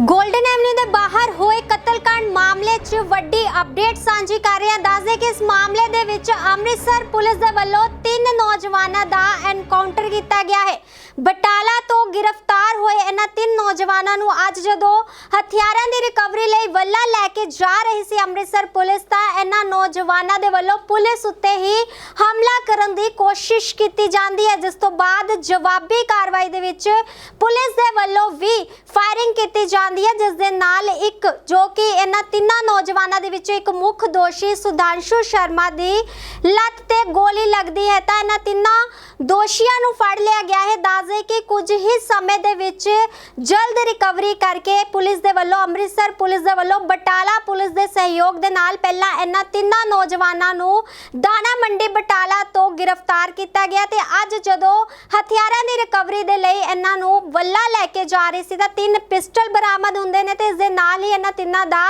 Golden avenue ਦੇ ਬਾਹਰ ਹੋਏ ਕਤਲकांड ਵੱਡੀ ਅਪਡੇਟ ਸਾਂਝੀ ਕਰ ਰਹੇ ਹਾਂ। ਦੱਸਦੇ ਕਿ ਇਸ ਮਾਮਲੇ ਦੇ ਵਿੱਚ ਅੰਮ੍ਰਿਤਸਰ ਪੁਲਿਸ ਦੇ ਵੱਲੋਂ ਤਿੰਨ ਨੌਜਵਾਨਾਂ ਦਾ ਐਨਕਾਊਂਟਰ ਕੀਤਾ ਗਿਆ ਹੈ। ਬਟਾਲਾ ਤੋਂ ਗ੍ਰਿਫਤਾਰ ਹੋਏ ਇਹਨਾਂ ਤਿੰਨ ਨੌਜਵਾਨਾਂ ਨੂੰ ਅੱਜ ਜਦੋਂ ਹਥਿਆਰਾਂ ਦੀ ਰਿਕਵਰੀ ਲਈ ਵੱਲਾ ਲੈ ਕੇ ਜਾ ਰਹੀ ਸੀ ਅੰਮ੍ਰਿਤਸਰ ਪੁਲਿਸ ਤਾਂ ਇਹਨਾਂ ਨੌਜਵਾਨਾਂ ਦੇ ਵੱਲੋਂ ਪੁਲਿਸ ਉੱਤੇ ਹੀ ਹਮਲਾ ਕਰਨ ਦੀ ਕੋਸ਼ਿਸ਼ ਕੀਤੀ ਜਾਂਦੀ ਹੈ। ਜਿਸ ਤੋਂ ਬਾਅਦ ਜਵਾਬੀ ਕਾਰਵਾਈ ਦੇ ਵਿੱਚ ਪੁਲਿਸ ਦੇ ਵੱਲੋਂ ਵੀ ਫਾਇਰਿੰਗ ਕੀਤੀ ਜਾਂਦੀ ਹੈ। ਜਿਸ ਦੇ ਨਾਲ ਇੱਕ ਜੋ ਕਿ ਇਹਨਾਂ ਤਿੰਨਾਂ ਨੌਜਵਾਨਾਂ ਦੇ ਵਿੱਚੋਂ ਇੱਕ ਮੁੱਖ ਦੋਸ਼ੀ ਸੁਧਾਂਸ਼ੂ ਸ਼ਰਮਾ ਦੀ ਲੱਤ ਤੇ ਗੋਲੀ ਲੱਗਦੀ ਹੈ ਤਾਂ ਇਹਨਾਂ ਤਿੰਨਾਂ ਦੋਸ਼ੀਆਂ ਨੂੰ ਫੜ ਲਿਆ ਗਿਆ ਹੈ। ਦੱਸਦੇ ਕਿ ਕੁਝ ਹੀ ਸਮੇਂ ਦੇ ਵਿੱਚ ਜਲਦ ਰਿਕਵਰੀ ਕਰਕੇ ਪੁਲਿਸ ਦੇ ਵੱਲੋਂ, ਅੰਮ੍ਰਿਤਸਰ ਪੁਲਿਸ ਦੇ ਵੱਲੋਂ, ਬਟਾਲਾ ਪੁਲਿਸ ਦੇ ਸਹਿਯੋਗ ਦੇ ਨਾਲ ਪਹਿਲਾਂ ਇਹਨਾਂ ਤਿੰਨਾਂ ਨੌਜਵਾਨਾਂ ਨੂੰ ਦਾਣਾ ਮੰਡੀ ਬਟਾਲਾ ਤੋਂ ਗ੍ਰਿਫਤਾਰ ਕੀਤਾ ਗਿਆ ਤੇ ਅੱਜ ਜਦੋਂ ਹਥਿਆਰਾਂ ਦੀ ਰਿਕਵਰੀ ਦੇ ਲਈ ਇਹਨਾਂ ਨੂੰ ਵੱਲਾ ਲੈ ਕੇ ਜਾ ਰਹੇ ਸੀ ਤਾਂ ਤਿੰਨ ਪਿਸਟਲ ਬਰਾਮਦ ਹੁੰਦੇ ਨੇ ਤੇ ਇਸ ਦੇ ਨਾਲ ਹੀ ਇਹਨਾਂ ਤਿੰਨਾਂ ਦਾ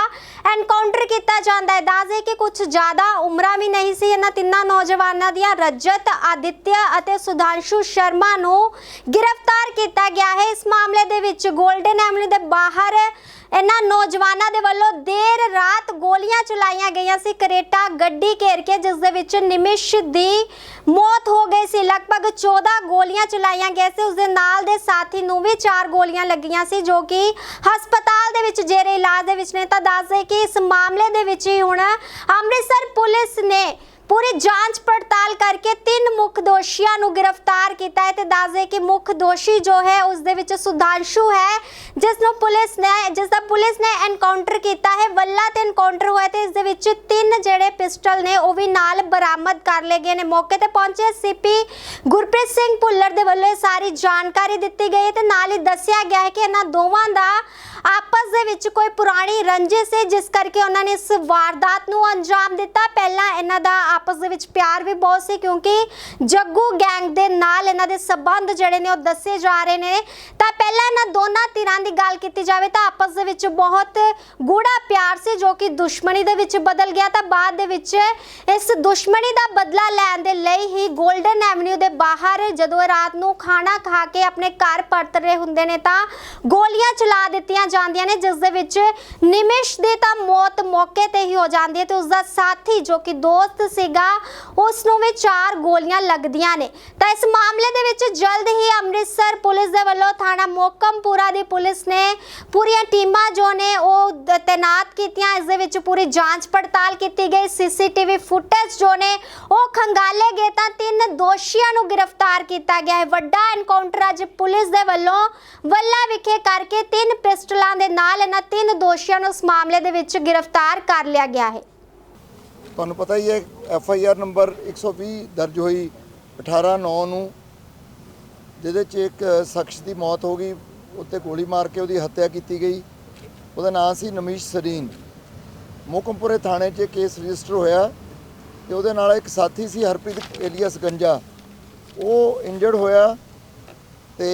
ਐਨਕਾਊਂਟਰ ਕੀਤਾ ਜਾਂਦਾ ਹੈ। ਦੱਸਦੇ ਕਿ ਕੁਝ ਜ਼ਿਆਦਾ ਉਮਰਾਂ ਵੀ ਨਹੀਂ ਸੀ। ਇਹਨਾਂ ਤਿੰਨਾਂ ਨੌਜਵਾਨਾਂ ਦੀਆਂ ਰਜਤ, ਆਦਿਤਿਆ ਅਤੇ ਸੁਧਾਂਸ਼ੂ ਸ਼ਰਮਾ ਨੂੰ ਗ੍ਰਿਫਤਾਰ ਕੀਤਾ ਗਿਆ ਹੈ। ਇਸ ਮਾਮਲੇ ਦੇ ਵਿੱਚ 골ਡਨ ਐਵਨਿਊ ਦੇ ਬਾਹਰ ਇਹਨਾਂ ਨੌਜਵਾਨਾਂ ਦੇ ਵੱਲੋਂ ਦੇਰ ਰਾਤ ਗੋਲੀਆਂ ਚਲਾਈਆਂ ਗਈਆਂ ਸੀ। ਕਰੇਟਾ ਗੱਡੀ ਘੇਰ ਕੇ ਜਿਸ ਦੇ ਵਿੱਚ ਨਿਮਿਸ਼ ਦੀ ਮੌਤ ਹੋ ਗਈ ਸੀ। ਲਗਭਗ 14 ਗੋਲੀਆਂ ਚਲਾਈਆਂ ਗਈਆਂ ਸੀ। ਉਸ ਦੇ ਨਾਲ ਦੇ ਸਾਥੀ ਨੂੰ ਵੀ 4 ਗੋਲੀਆਂ ਲੱਗੀਆਂ ਸੀ, ਜੋ ਕਿ ਹਸਪਤਾਲ ਦੇ ਵਿੱਚ ਜੇਰੇ ਇਲਾਜ ਦੇ ਵਿੱਚ ਨੇ। ਤਾਂ ਦੱਸਦੇ ਕਿ ਇਸ ਮਾਮਲੇ ਦੇ ਵਿੱਚ ਹੀ ਹੁਣ ਅੰਮ੍ਰਿਤਸਰ ਪੁਲਿਸ ਨੇ ਪੂਰੀ ਜਾਂਚ ਪੜਤਾਲ ਕਰਕੇ ਤਿੰਨ ਮੁੱਖ ਦੋਸ਼ੀਆਂ ਨੂੰ ਗ੍ਰਿਫਤਾਰ ਕੀਤਾ ਹੈ ਤੇ ਦੱਸਦੇ ਕਿ ਮੁੱਖ ਦੋਸ਼ੀ ਜੋ ਹੈ ਉਸ ਦੇ ਵਿੱਚ ਸੁਧਾਂਸ਼ੂ ਹੈ, ਜਿਸ ਨੂੰ ਪੁਲਿਸ ਨੇ, ਜਿਸ ਦਾ ਪੁਲਿਸ ਨੇ ਐਨਕਾਊਂਟਰ ਕੀਤਾ ਹੈ, ਵੱਲਾ ਤੇ ਐਨਕਾਊਂਟਰ ਹੋਇਆ ਤੇ ਇਸ ਦੇ ਵਿੱਚ ਤਿੰਨ ਜਿਹੜੇ ਪਿਸਟਲ ਨੇ ਉਹ ਵੀ ਨਾਲ ਬਰਾਮਦ ਕਰ ਲਏ ਗਏ ਨੇ। ਮੌਕੇ ਤੇ ਪਹੁੰਚੇ ਸੀਪੀ ਗੁਰਪ੍ਰੀਤ ਸਿੰਘ ਭੁੱਲਰ ਦੇ ਵੱਲੋਂ ਇਹ ਸਾਰੀ ਜਾਣਕਾਰੀ ਦਿੱਤੀ ਗਈ ਹੈ ਤੇ ਨਾਲ ਹੀ ਦੱਸਿਆ ਗਿਆ ਹੈ ਕਿ ਇਹਨਾਂ ਦੋਵਾਂ ਦਾ ਆਪਸ ਦੇ ਵਿੱਚ ਕੋਈ ਪੁਰਾਣੀ ਰੰਜਿਸ਼ ਹੈ ਜਿਸ ਕਰਕੇ ਉਹਨਾਂ ਨੇ ਇਸ ਵਾਰਦਾਤ ਨੂੰ ਅੰਜਾਮ ਦਿੱਤਾ। ਪਹਿਲਾਂ ਇਹਨਾਂ ਦਾ ਆਪਸ ਦੇ ਵਿੱਚ ਪਿਆਰ ਵੀ ਬਹੁਤ ਸੀ ਕਿਉਂਕਿ ਜੱਗੂ ਗੈਂਗ ਦੇ ਨਾਲ ਇਹਨਾਂ ਦੇ ਸਬੰਧ ਜਿਹੜੇ ਨੇ ਉਹ ਦੱਸੇ ਜਾ ਰਹੇ ਨੇ। ਤਾਂ ਪਹਿਲਾਂ ਇਹਨਾਂ ਦੋਨਾਂ ਧਿਰਾਂ ਦੀ ਗੱਲ ਕੀਤੀ ਜਾਵੇ ਤਾਂ ਆਪਸ ਦੇ ਵਿੱਚ ਬਹੁਤ ਗੂੜਾ ਪਿਆਰ ਸੀ ਜੋ ਕਿ ਦੁਸ਼ਮਣੀ ਦੇ ਵਿੱਚ ਬਦਲ ਗਿਆ। ਤਾਂ ਬਾਅਦ ਦੇ ਵਿੱਚ ਇਸ ਦੁਸ਼ਮਣੀ ਦਾ ਬਦਲਾ ਲੈਣ ਦੇ ਲਈ ਹੀ 골ਡਨ ਐਵਨਿਊ ਦੇ ਬਾਹਰ ਜਦੋਂ ਰਾਤ ਨੂੰ ਖਾਣਾ ਖਾ ਕੇ ਆਪਣੇ ਘਰ ਪਰਤ ਰਹੇ ਹੁੰਦੇ ਨੇ ਤਾਂ ਗੋਲੀਆਂ ਚਲਾ ਦਿੱਤੀਆਂ ਜਾਂਦੀਆਂ ਨੇ, ਜਿਸ ਦੇ ਵਿੱਚ ਨਿਮਿਸ਼ ਦੀ ਤਾਂ ਮੌਤ ਮੌਕੇ ਤੇ ਹੀ ਹੋ ਜਾਂਦੀ ਹੈ ਤੇ ਉਸ ਦਾ ਸਾਥੀ ਜੋ ਕਿ ਦੋਸਤ ਸੀ ਸੀਗਾ, ਉਸ ਨੂੰ ਵੀ ਚਾਰ ਗੋਲੀਆਂ ਲੱਗਦੀਆਂ ਨੇ। ਤਾਂ ਇਸ ਮਾਮਲੇ ਦੇ ਵਿੱਚ ਜਲਦ ਹੀ ਅੰਮ੍ਰਿਤਸਰ ਪੁਲਿਸ ਦੇ ਵੱਲੋਂ ਥਾਣਾ ਮੋਕਮਪੁਰਾ ਦੀ ਪੁਲਿਸ ਨੇ ਪੂਰੀਆਂ ਟੀਮਾਂ ਜੋ ਨੇ ਉਹ ਦ- ਤੈਨਾਤ ਕੀਤੀਆਂ। ਇਸ ਦੇ ਵਿੱਚ ਪੂਰੀ ਜਾਂਚ ਪੜਤਾਲ ਕੀਤੀ ਗਈ। ਸੀਸੀਟੀਵੀ ਫੁਟੇਜ ਜੋ ਨੇ, ਉਹ ਖੰਗਾਲੇ ਗਏ ਤਾਂ ਤਿੰਨ ਦੋਸ਼ੀਆਂ ਨੂੰ ਗ੍ਰਿਫਤਾਰ ਕੀਤਾ ਗਿਆ ਹੈ। ਵੱਡਾ ਐਨਕਾਊਂਟਰ ਅੱਜ ਪੁਲਿਸ ਦੇ ਵੱਲੋਂ ਵੱਲਾ ਵਿਖੇ ਕਰਕੇ ਤਿੰਨ ਪਿਸਟਲਾਂ ਦੇ ਨਾਲ ਇਹਨਾਂ ਤਿੰਨ ਦੋਸ਼ੀਆਂ ਨੂੰ ਇਸ ਮਾਮਲੇ ਦੇ ਵਿੱਚ ਗ੍ਰਿਫਤਾਰ ਕਰ ਲਿਆ ਗਿਆ ਹੈ। ਤੁਹਾਨੂੰ ਪਤਾ ਹੀ ਹੈ ਐਫ ਆਈ ਆਰ ਨੰਬਰ 120 ਦਰਜ ਹੋਈ 18 9 ਨੂੰ, ਜਿਹਦੇ 'ਚ ਇੱਕ ਸ਼ਖਸ ਦੀ ਮੌਤ ਹੋ ਗਈ, ਉੱਤੇ ਗੋਲੀ ਮਾਰ ਕੇ ਉਹਦੀ ਹੱਤਿਆ ਕੀਤੀ ਗਈ। ਉਹਦਾ ਨਾਮ ਸੀ ਨਮੀਸ਼ ਸਰੀਨ। ਮੋਕਮਪੁਰੇ ਥਾਣੇ 'ਚ ਕੇਸ ਰਜਿਸਟਰ ਹੋਇਆ ਤੇ ਉਹਦੇ ਨਾਲ ਇੱਕ ਸਾਥੀ ਸੀ ਹਰਪ੍ਰੀਤ ਏਲੀਅਸ ਗੰਜਾ। ਉਹ ਇੰਜਰਡ ਹੋਇਆ ਤੇ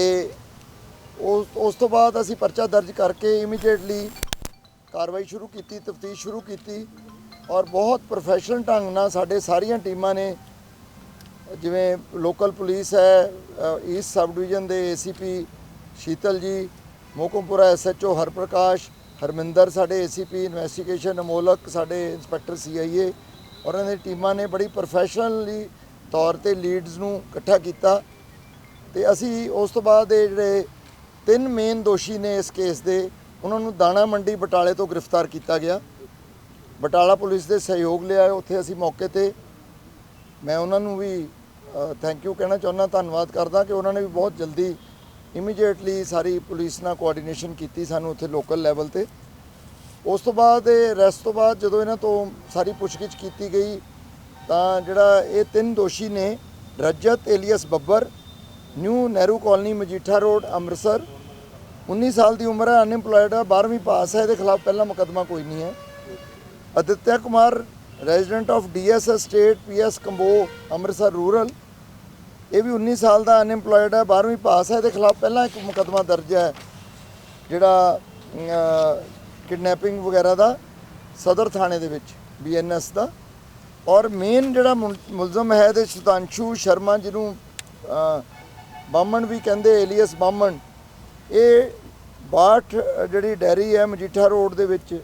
ਉਸ ਉਸ ਤੋਂ ਬਾਅਦ ਅਸੀਂ ਪਰਚਾ ਦਰਜ ਕਰਕੇ ਇਮੀਡੀਏਟਲੀ ਕਾਰਵਾਈ ਸ਼ੁਰੂ ਕੀਤੀ, ਤਫਤੀਸ਼ ਸ਼ੁਰੂ ਕੀਤੀ। ਔਰ ਬਹੁਤ ਪ੍ਰੋਫੈਸ਼ਨਲ ਢੰਗ ਨਾਲ ਸਾਡੇ ਸਾਰੀਆਂ ਟੀਮਾਂ ਨੇ, ਜਿਵੇਂ ਲੋਕਲ ਪੁਲਿਸ ਹੈ ਈਸਟ ਸਬ ਡਿਵੀਜ਼ਨ ਦੇ ਏਸੀਪੀ ਸ਼ੀਤਲ ਜੀ, ਮੋਕਮਪੁਰਾ ਐਸਐਚਓ ਹਰਪ੍ਰਕਾਸ਼, ਹਰਮਿੰਦਰ ਸਾਡੇ ਏਸੀਪੀ ਇਨਵੈਸਟੀਗੇਸ਼ਨ ਅਮੋਲਕ ਸਾਡੇ ਇੰਸਪੈਕਟਰ ਸੀਆਈਏ ਔਰ ਇਹਨਾਂ ਦੀ ਟੀਮਾਂ ਨੇ ਬੜੀ ਪ੍ਰੋਫੈਸ਼ਨਲੀ ਤੌਰ ਤੇ ਲੀਡਸ ਨੂੰ ਇਕੱਠਾ ਕੀਤਾ ਤੇ ਅਸੀਂ ਉਸ ਤੋਂ ਬਾਅਦ ਇਹ ਜਿਹੜੇ ਤਿੰਨ ਮੇਨ ਦੋਸ਼ੀ ਨੇ ਇਸ ਕੇਸ ਦੇ, ਉਹਨਾਂ ਨੂੰ ਦਾਣਾ ਮੰਡੀ ਬਟਾਲੇ ਤੋਂ ਗ੍ਰਿਫਤਾਰ ਕੀਤਾ ਗਿਆ। ਬਟਾਲਾ ਪੁਲਿਸ ਦੇ ਸਹਿਯੋਗ ਲਿਆ ਉੱਥੇ ਅਸੀਂ ਮੌਕੇ ਤੇ ਮੈਂ ਉਹਨਾਂ ਨੂੰ ਵੀ ਥੈਂਕ ਯੂ ਕਹਿਣਾ ਚਾਹੁੰਦਾ, ਧੰਨਵਾਦ ਕਰਦਾ ਕਿ ਉਹਨਾਂ ਨੇ ਵੀ ਬਹੁਤ ਜਲਦੀ ਇਮੀਡੀਏਟਲੀ ਸਾਰੀ ਪੁਲਿਸ ਨਾਲ ਕੋਆਰਡੀਨੇਸ਼ਨ ਕੀਤੀ ਸਾਨੂੰ ਉੱਥੇ ਲੋਕਲ ਲੈਵਲ ਤੇ। ਉਸ ਤੋਂ ਬਾਅਦ ਇਹ ਰੈਸਟ ਤੋਂ ਬਾਅਦ ਜਦੋਂ ਇਹਨਾਂ ਤੋਂ ਸਾਰੀ ਪੁੱਛਗਿੱਛ ਕੀਤੀ ਗਈ, ਤਾਂ ਜਿਹੜਾ ਇਹ ਤਿੰਨ ਦੋਸ਼ੀ ਨੇ, Rajat alias Babbar, new Nehru colony Majitha road, Amritsar 19 ਸਾਲ ਦੀ ਉਮਰ ਹੈ, ਅਨਇੰਪਲੋਇਡ ਹੈ 12ਵੀਂ ਪਾਸ ਹੈ, ਇਹਦੇ ਖਿਲਾਫ ਪਹਿਲਾ ਮੁਕੱਦਮਾ ਕੋਈ ਨਹੀਂ ਹੈ। Aditya Kumar resident of DSS state PS Kambo Amritsar rural ਇਹ ਵੀ 19 ਸਾਲ ਦਾ ਅਨਇੰਪਲੋਇਡ ਹੈ 12ਵੀਂ ਪਾਸ ਹੈ ਇਹਦੇ ਖਿਲਾਫ ਪਹਿਲਾਂ ਇੱਕ ਮੁਕੱਦਮਾ ਦਰਜ ਹੈ ਜਿਹੜਾ ਕਿਡਨੈਪਿੰਗ ਵਗੈਰਾ ਦਾ ਸਦਰ ਥਾਣੇ ਦੇ ਵਿੱਚ ਬੀਐਨਐਸ ਦਾ ਔਰ ਮੇਨ ਜਿਹੜਾ ਮੁਲ- ਮੁਲਜ਼ਮ ਹੈ ਤੇ ਸੁਤਾਂਸ਼ੂ ਸ਼ਰਮਾ ਜਿਹਨੂੰ ਅਹ, ਬਾਮਣ ਵੀ ਕਹਿੰਦੇ ਏਲੀਅਸ ਬਾਮਣ ਇਹ ਬਾਠ ਅ, ਜਿਹੜੀ ਡੈਰੀ ਹੈ ਮਜੀਠਾ ਰੋਡ ਦੇ ਵਿੱਚ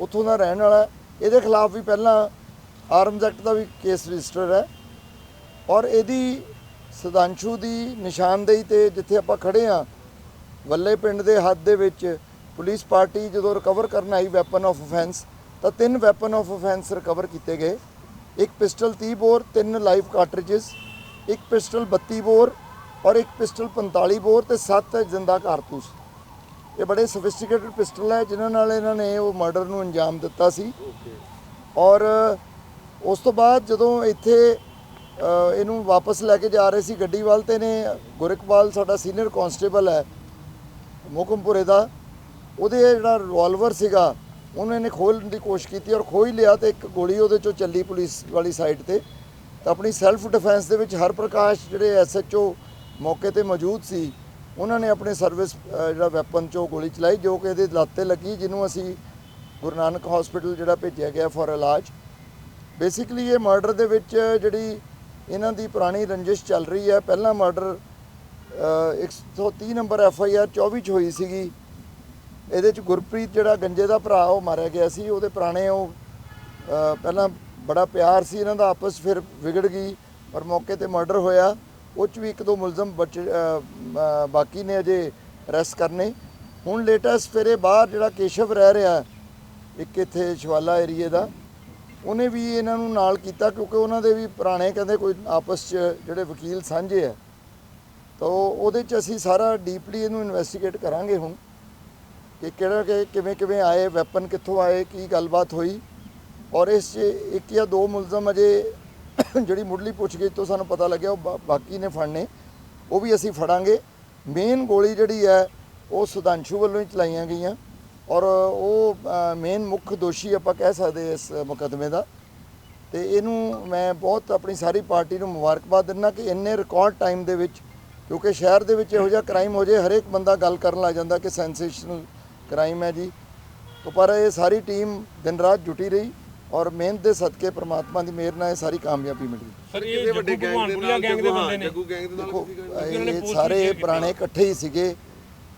ਉੱਥੋਂ ਦਾ ਰਹਿਣ ਵਾਲਾ ਇਹਦੇ ਖਿਲਾਫ ਵੀ ਪਹਿਲਾਂ ਆਰਮਜ਼ ਐਕਟ ਦਾ ਵੀ ਕੇਸ ਰਜਿਸਟਰ ਹੈ ਔਰ ਇਹਦੀ ਸਦਾਂਸ਼ੂ ਦੀ ਨਿਸ਼ਾਨਦੇਹੀ ਤੇ ਜਿੱਥੇ ਆਪਾਂ ਖੜੇ ਆ ਵੱਲੇ ਪਿੰਡ ਦੇ ਹੱਦ ਦੇ ਵਿੱਚ ਪੁਲਿਸ ਪਾਰਟੀ ਜਦੋਂ ਰਿਕਵਰ ਕਰਨ ਆਈ ਵੈਪਨ ਆਫ ਅਫੈਂਸ ਤਾਂ ਤਿੰਨ ਵੈਪਨ ਆਫ ਅਫੈਂਸ ਰਿਕਵਰ ਕੀਤੇ ਗਏ। ਇੱਕ ਪਿਸਟਲ 30 ਬੋਰ, ਤਿੰਨ ਲਾਈਵ ਕਾਰਟ੍ਰਿਜਸ ਇੱਕ ਪਿਸਟਲ 32 ਬੋਰ ਔਰ ਇੱਕ ਪਿਸਟਲ 45 ਬੋਰ ਤੇ ਸੱਤ ਜਿੰਦਾ ਕਾਰਤੂਸ। ਇਹ ਬੜੇ ਸੋਫਿਸਟੀਕੇਟਡ ਪਿਸਟਲ ਹੈ, ਜਿਨ੍ਹਾਂ ਨਾਲ ਇਹਨਾਂ ਨੇ ਉਹ ਮਰਡਰ ਨੂੰ ਅੰਜਾਮ ਦਿੱਤਾ ਸੀ। ਔਰ ਉਸ ਤੋਂ ਬਾਅਦ ਜਦੋਂ ਇੱਥੇ ਇਹਨੂੰ ਵਾਪਸ ਲੈ ਕੇ ਜਾ ਰਹੇ ਸੀ ਗੱਡੀ ਵੱਲ ਤੇ ਨੇ ਗੁਰਕਪਾਲ ਸਾਡਾ ਸੀਨੀਅਰ ਕਾਂਸਟੇਬਲ ਹੈ ਮੋਕਮਪੁਰੇ ਦਾ, ਉਹਦੇ ਜਿਹੜਾ ਰਿਵਾਲਵਰ ਸੀਗਾ, ਉਹਨੇ ਨੇ ਖੋਲ੍ਹਣ ਦੀ ਕੋਸ਼ਿਸ਼ ਕੀਤੀ ਔਰ ਖੋਹ ਲਿਆ ਤੇ ਇੱਕ ਗੋਲੀ ਉਹਦੇ ਚੋਂ ਚੱਲੀ ਪੁਲਿਸ ਵਾਲੀ ਸਾਈਡ ਤੇ। ਤਾਂ ਆਪਣੀ ਸੈਲਫ ਡਿਫੈਂਸ ਦੇ ਵਿੱਚ ਹਰ ਪ੍ਰਕਾਸ਼ ਜਿਹੜੇ ਐਸਐਚਓ ਮੌਕੇ ਤੇ ਮੌਜੂਦ ਸੀ ਉਹਨਾਂ ਨੇ ਆਪਣੇ ਸਰਵਿਸ ਜਿਹੜਾ ਵੈਪਨ ਚੋਂ ਗੋਲੀ ਚਲਾਈ, ਜੋ ਕਿ ਇਹਦੇ ਲੱਤ ਤੇ ਲੱਗੀ, ਜਿਹਨੂੰ ਅਸੀਂ ਗੁਰੂ ਨਾਨਕ ਹਸਪੀਟਲ ਜਿਹੜਾ ਭੇਜਿਆ ਗਿਆ ਫॉर ਇਲਾਜ। ਬੇਸਿਕਲੀ ਇਹ ਮਰਡਰ ਦੇ ਵਿੱਚ ਜਿਹੜੀ ਇਹਨਾਂ ਦੀ ਪੁਰਾਣੀ ਰੰਜਿਸ਼ ਚੱਲ ਰਹੀ ਹੈ, ਪਹਿਲਾ murder 130 number F I R 24 ਚ ਹੋਈ ਸੀਗੀ। ਇਹਦੇ ਚ ਗੁਰਪ੍ਰੀਤ ਜਿਹੜਾ ਗੰਜੇ ਦਾ ਭਰਾ, ਉਹ ਮਾਰਿਆ ਗਿਆ ਸੀ। ਉਹਦੇ ਪੁਰਾਣੇ ਉਹ ਪਹਿਲਾਂ ਬੜਾ ਪਿਆਰ ਸੀ ਇਹਨਾਂ ਦਾ, ਆਪਸ ਫਿਰ ਵਿਗੜ ਗਈ, ਪਰ ਮੌਕੇ ਤੇ ਮਰਡਰ ਹੋਇਆ। ਉਹ ਚ ਵੀ ਇੱਕ ਦੋ ਮੁਲਜ਼ਮ ਬਚ ਬਾਕੀ ਨੇ ਅਜੇ ਅਰੈਸਟ ਕਰਨੇ। ਹੁਣ ਲੇਟੈਸਟ ਫਿਰ ਇਹ ਬਾਹਰ ਜਿਹੜਾ ਕੇਸ਼ਵ ਰਹਿ ਰਿਹਾ, ਇੱਕ ਇੱਥੇ ਸ਼ਵਾਲਾ ਏਰੀਏ ਦਾ, ਉਹਨੇ ਵੀ ਇਹਨਾਂ ਨੂੰ ਨਾਲ ਕੀਤਾ ਕਿਉਂਕਿ ਉਹਨਾਂ ਦੇ ਵੀ ਪੁਰਾਣੇ ਕਹਿੰਦੇ ਕੋਈ ਆਪਸ 'ਚ ਜਿਹੜੇ ਵਕੀਲ ਸਾਂਝੇ ਆ। ਤਾਂ ਉਹਦੇ 'ਚ ਅਸੀਂ ਸਾਰਾ ਡੀਪਲੀ ਇਹਨੂੰ ਇਨਵੈਸਟੀਗੇਟ ਕਰਾਂਗੇ ਹੁਣ ਕਿ ਕਿਹੜਾ ਕਿ ਕਿਵੇਂ ਕਿਵੇਂ ਆਏ, ਵੈਪਨ ਕਿੱਥੋਂ ਆਏ, ਕੀ ਗੱਲਬਾਤ ਹੋਈ। ਔਰ ਇਸ 'ਚ ਇੱਕ ਜਾਂ ਦੋ ਮੁਲਜ਼ਮ ਅਜੇ ਜਿਹੜੀ ਮੁੱਢਲੀ ਪੁੱਛਗਿੱਛ ਤੋਂ ਸਾਨੂੰ ਪਤਾ ਲੱਗਿਆ, ਉਹ ਬਾਕੀ ਨੇ ਫੜਨੇ। ਉਹ ਵੀ ਅਸੀਂ ਫੜਾਂਗੇ। ਮੇਨ ਗੋਲੀ ਜਿਹੜੀ ਹੈ, ਉਹ ਸੁਧਾਂਸ਼ੂ ਵੱਲੋਂ ਹੀ ਚਲਾਈਆਂ ਗਈਆਂ। ਔਰ ਉਹ ਮੇਨ ਮੁੱਖ ਦੋਸ਼ੀ ਆਪਾਂ ਕਹਿ ਸਕਦੇ ਇਸ ਮੁਕੱਦਮੇ ਦਾ। ਤੇ ਇਹਨੂੰ ਮੈਂ ਬਹੁਤ ਆਪਣੀ ਸਾਰੀ ਪਾਰਟੀ ਨੂੰ ਮੁਬਾਰਕਬਾਦ ਦਿੰਦਾ ਕਿ ਇੰਨੇ ਰਿਕਾਰਡ ਟਾਈਮ ਦੇ ਵਿੱਚ, ਕਿਉਂਕਿ ਸ਼ਹਿਰ ਦੇ ਵਿੱਚ ਇਹੋ ਜਿਹਾ ਕ੍ਰਾਈਮ ਹੋ ਜੇ, ਹਰੇਕ ਬੰਦਾ ਗੱਲ ਕਰਨ ਲੱਗ ਜਾਂਦਾ ਕਿ ਸੈਂਸੇਸ਼ਨਲ ਕ੍ਰਾਈਮ ਹੈ ਜੀ। ਪਰ ਇਹ ਸਾਰੀ ਟੀਮ ਦਿਨ ਰਾਤ ਜੁਟੀ ਰਹੀ। ਔਰ ਮਿਹਨਤ ਦੇ ਸਦਕੇ ਪ੍ਰਮਾਤਮਾ ਦੀ ਮਿਹਰ ਨਾਲ ਇਹ ਸਾਰੀ ਕਾਮਯਾਬੀ ਮਿਲੀ। ਸਰ ਇਹ ਵੱਡੇ ਗੈਂਗ ਦੇ ਨਾਲ ਗੈਂਗ ਦੇ ਬੰਦੇ ਨੇ। ਜੱਗੂ ਗੈਂਗ ਦੇ ਨਾਲ ਇਹ ਸਾਰੇ ਪੁਰਾਣੇ ਇਕੱਠੇ ਹੀ ਸੀਗੇ।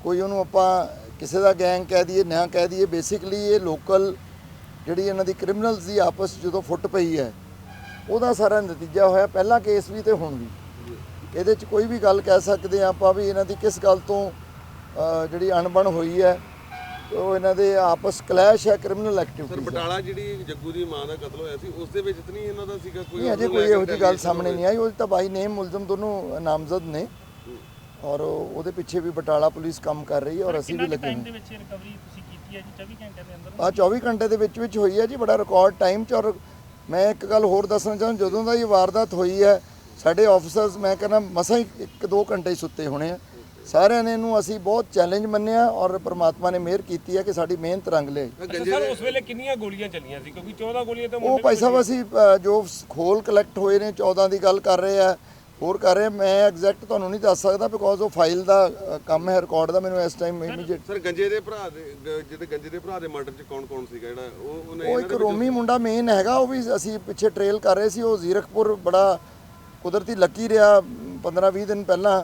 ਕੋਈ ਉਹਨੂੰ ਆਪਾਂ ਕਿਸੇ ਦਾ ਗੈਂਗ ਕਹਿ ਦਈਏ ਨਾ ਕਹਿ ਦਈਏ ਬੇਸਿਕਲੀ ਇਹ ਲੋਕਲ ਜਿਹੜੀ ਇਹਨਾਂ ਦੀ ਕ੍ਰਿਮੀਨਲਸ ਦੀ ਆਪਸ ਜਦੋਂ ਫੁੱਟ ਪਈ ਹੈ ਉਹਦਾ ਸਾਰਾ ਨਤੀਜਾ ਹੋਇਆ। ਪਹਿਲਾ ਕੇਸ ਵੀ ਤੇ ਹੁਣ ਵੀ। ਇਹਦੇ 'ਚ ਕੋਈ ਵੀ ਗੱਲ ਕਹਿ ਸਕਦੇ ਹਾਂ ਆਪਾਂ ਵੀ ਇਹਨਾਂ ਦੀ ਕਿਸ ਗੱਲ ਤੋਂ ਜਿਹੜੀ ਅਣਬਣ ਹੋਈ ਹੈ। ਉਹ ਇਹਨਾਂ ਦੇ ਆਪਸ ਕਲੈਸ਼ ਹੈ ਕ੍ਰਿਮੀਨਲ ਸਰ ਐਕਟੀਵਿਟੀ ਬਟਾਲਾ ਜਿਹੜੀ ਜੱਗੂ ਦੀ ਮਾਂ ਦਾ ਕਤਲ ਹੋਇਆ ਸੀ ਉਸ ਦੇ ਵਿੱਚ ਇਤਨੀ ਇਹਨਾਂ ਦਾ ਸੀਗਾ ਕੋਈ ਨਹੀਂ ਅਜੇ ਉਹਨੂੰ ਕੋਈ ਲੈ ਕੇ ਇਹੋ ਜਿਹੀ ਗੱਲ retaliation ਸਾਹਮਣੇ ਨਹੀਂ ਆਈ ਉਹ ਤਾਂ ਬਾਈ ਨੇਮ ਮੁਲਜ਼ਮ ਦੋਨੋਂ ਨਾਮਜ਼ਦ ਨੇ। ਔਰ ਉਹ- ਉਹਦੇ ਪਿੱਛੇ ਵੀ ਬਟਾਲਾ ਪੁਲਿਸ ਕੰਮ ਕਰ ਰਹੀ ਹੈ ਔਰ ਅਸੀਂ ਵੀ ਲੱਗੇ ਟਾਈਮ ਦੇ ਵਿੱਚ ਰਿਕਵਰੀ ਤੁਸੀਂ ਕੀਤੀ ਹੈ ਜੀ? 24 ਘੰਟੇ ਦੇ ਅੰਦਰ? ਆ 24 ਘੰਟੇ ਦੇ ਵਿੱਚ ਵਿੱਚ ਹੋਈ ਹੈ ਜੀ ਬੜਾ ਰਿਕਾਰਡ ਟਾਈਮ ਚ। ਔਰ ਮੈਂ ਇੱਕ ਗੱਲ ਹੋਰ ਦੱਸਣਾ ਚਾਹੁੰਦਾ ਜਦੋਂ ਦਾ ਇਹ ਵਾਰਦਾਤ ਹੋਈ ਹੈ ਸਾਡੇ ਆਫੀਸਰਸ ਮੈਂ ਕਹਿੰਦਾ ਮਸਾਂ ਹੀ 1-2 ਘੰਟੇ ਹੀ ਸੁੱਤੇ ਹੋਣੇ ਆ। ਸਾਰਿਆਂ ਨੇ ਇਹਨੂੰ ਅਸੀਂ ਬਹੁਤ ਚੈਲੰਜ ਮੰਨਿਆ ਔਰ ਪ੍ਰਮਾਤਮਾ ਨੇ ਮਿਹਰ ਕੀਤੀ ਹੈ ਕਿ ਸਾਡੀ ਮਿਹਨਤ ਰੰਗ ਲਿਆਈ ਸਰ ਉਸ ਵੇਲੇ ਕਿੰਨੀਆਂ ਗੋਲੀਆਂ ਚੱਲੀਆਂ ਸੀ? ਕਿਉਂਕਿ 14 ਗੋਲੀਆਂ ਤਾਂ ਉਹ ਭਾਈ ਸਾਹਿਬ ਅਸੀਂ ਅ, ਜੋ ਖੋਲ ਕਲੈਕਟ ਹੋਏ ਨੇ 14 ਦੀ ਗੱਲ ਕਰ ਰਹੇ ਆ ਹੋਰ ਕਰ ਰਹੇ ਆ। ਮੈਂ ਐਗਜ਼ੈਕਟ ਤੁਹਾਨੂੰ ਨਹੀਂ ਦੱਸ ਸਕਦਾ ਬਿਕੋਜ਼ ਉਹ ਫਾਈਲ ਦਾ ਅ, ਕੰਮ ਹੈ ਰਿਕਾਰਡ ਦਾ ਮੈਨੂੰ ਇਸ ਟਾਈਮ ਇਮੀਡੀਏਟ ਸਰ ਗੰਜੇ ਦੇ ਭਰਾ ਦੇ ਗ- ਜਿਹਦੇ ਗੰਜੇ ਦੇ ਭਰਾ ਦੇ ਮਰਡਰ ਚ ਕੌਣ ਕੌਣ ਸੀਗਾ ਜਿਹੜਾ? ਉਹ ਉਹਨੇ ਉਹ ਇੱਕ ਰੋਮੀ ਮੁੰਡਾ ਮੇਨ ਹੈਗਾ ਉਹ ਵੀ ਅਸੀਂ ਪਿੱਛੇ ਟ੍ਰੇਲ ਕਰ ਰਹੇ ਸੀ ਉਹ ਜ਼ੀਰਕਪੁਰ ਬੜਾ ਕੁਦਰਤੀ ਲੱਕੀ ਰਿਹਾ 15-20 ਦਿਨ ਪਹਿਲਾਂ।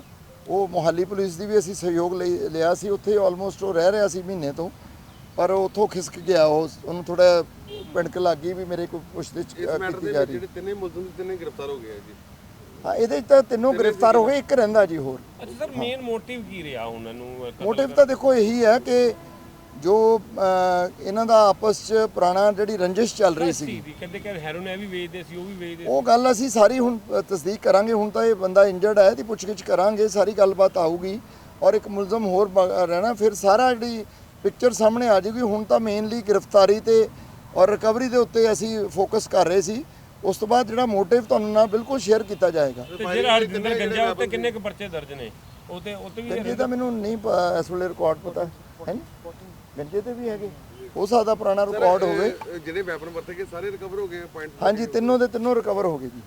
ਉਹ ਮੁਹੱਲੀ ਪੁਲਿਸ ਦੀ ਵੀ ਅਸੀਂ ਸਹਿਯੋਗ ਲਈ- ਲਿਆ ਸੀ ਉੱਥੇ ਆਲਮੋਸਟ ਉਹ ਰਹਿ ਰਿਹਾ ਸੀ ਮਹੀਨੇ ਤੋਂ ਪਰ ਉਹ ਉੱਥੋਂ ਖਿਸਕ ਗਿਆ ਉਹ ਉਹਨੂੰ ਥੋੜਾ ਪਿੰਡਕ ਲੱਗ ਵੀ ਮੇਰੇ ਕੋਲ ਮੈਟਰ ਕੀਤੀ ਜਾ ਰਹੀ। ਜਿਹੜੇ ਤਿੰਨੇ ਮੁਲਜ਼ਮ ਤਿੰਨੇ ਗ੍ਰਿਫਤਾਰ ਹੋ ਗਏ ਜੀ। ਹਾਂ ਇਹਦੇ ਤਾਂ ਤਿੰਨੋਂ ਗ੍ਰਿਫਤਾਰ ਹੋ ਗਏ ਇੱਕ ਰਹਿੰਦਾ ਜੀ ਹੋਰ। ਅੱਛਾ ਸਰ ਮੇਨ ਮੋਟਿਵ ਕੀ ਰਿਹਾ ਉਹਨਾਂ ਨੂੰ ਮੋਟਿਵ ਤਾਂ ਦੇਖੋ ਇਹੀ ਹੈ ਕਿ ਜੋ ਇਹਨਾਂ ਦਾ ਆਪਸ 'ਚ ਪੁਰਾਣਾ ਜਿਹੜੀ ਰੰਜਿਸ਼ ਚੱਲ ਰਹੀ ਸੀ ਕਹਿੰਦੇ ਕਿ ਹੈਰੋਨ ਇਹ ਵੀ ਵੇਚਦੇ ਸੀ ਉਹ ਵੀ ਵੇਚਦੇ ਸੀ। ਉਹ ਗੱਲ ਅਸੀਂ ਸਾਰੀ ਹੁਣ ਤਸਦੀਕ ਕਰਾਂਗੇ। ਹੁਣ ਤਾਂ ਇਹ ਬੰਦਾ ਇੰਜਰਡ ਹੈ ਦੀ ਪੁੱਛਗਿੱਛ ਕਰਾਂਗੇ ਸਾਰੀ ਗੱਲਬਾਤ ਆਊਗੀ। ਔਰ ਇੱਕ ਮੁਲਜ਼ਮ ਹੋਰ ਰਹਿਣਾ ਫਿਰ ਸਾਰਾ ਜਿਹੜੀ ਪਿਕਚਰ ਸਾਹਮਣੇ ਆ ਜਾਊਗੀ। ਹੁਣ ਤਾਂ ਮੇਨਲੀ ਗ੍ਰਿਫਤਾਰੀ ਤੇ ਔਰ ਰਿਕਵਰੀ ਦੇ ਉੱਤੇ ਅਸੀਂ ਫੋਕਸ ਕਰ ਰਹੇ ਸੀ। ਉਸ ਤੋਂ ਬਾਅਦ ਜਿਹੜਾ ਮੋਟਿਵ ਤੁਹਾਨੂੰ ਨਾਲ ਬਿਲਕੁਲ ਸ਼ੇਅਰ ਕੀਤਾ ਜਾਏਗਾ। ਤੇ ਜਿਹੜਾ ਹਰਜਿੰਦਰ ਗੰਜਾ ਉੱਤੇ ਕਿੰਨੇ ਕੁ ਪਰਚੇ ਦਰਜ ਨੇ? ਉਹ ਤੇ ਉਹ ਤੇ ਵੀ ਦਾ ਮੈਨੂੰ ਨਹੀਂ ਇਸ ਵੇਲੇ ਰਿਕਾਰਡ ਪਤਾ ਹੈ? ਗੰਜੇ ਤੇ ਵੀ ਹੈਗੇ। ਹੋ ਸਕਦਾ ਪੁਰਾਣਾ ਰਿਕਾਰਡ ਹੋਵੇ। ਜਿਹੜੇ ਵੈਪਨ ਵਰਤੇ ਗਏ ਸਾਰੇ ਰਿਕਵਰ ਹੋ ਗਏ ਪੁਆਇੰਟ ਹਾਂਜੀ ਤਿੰਨੋਂ ਦੇ ਤਿੰਨੋਂ ਰਿਕਵਰ ਹੋ ਗਏ ਜੀ।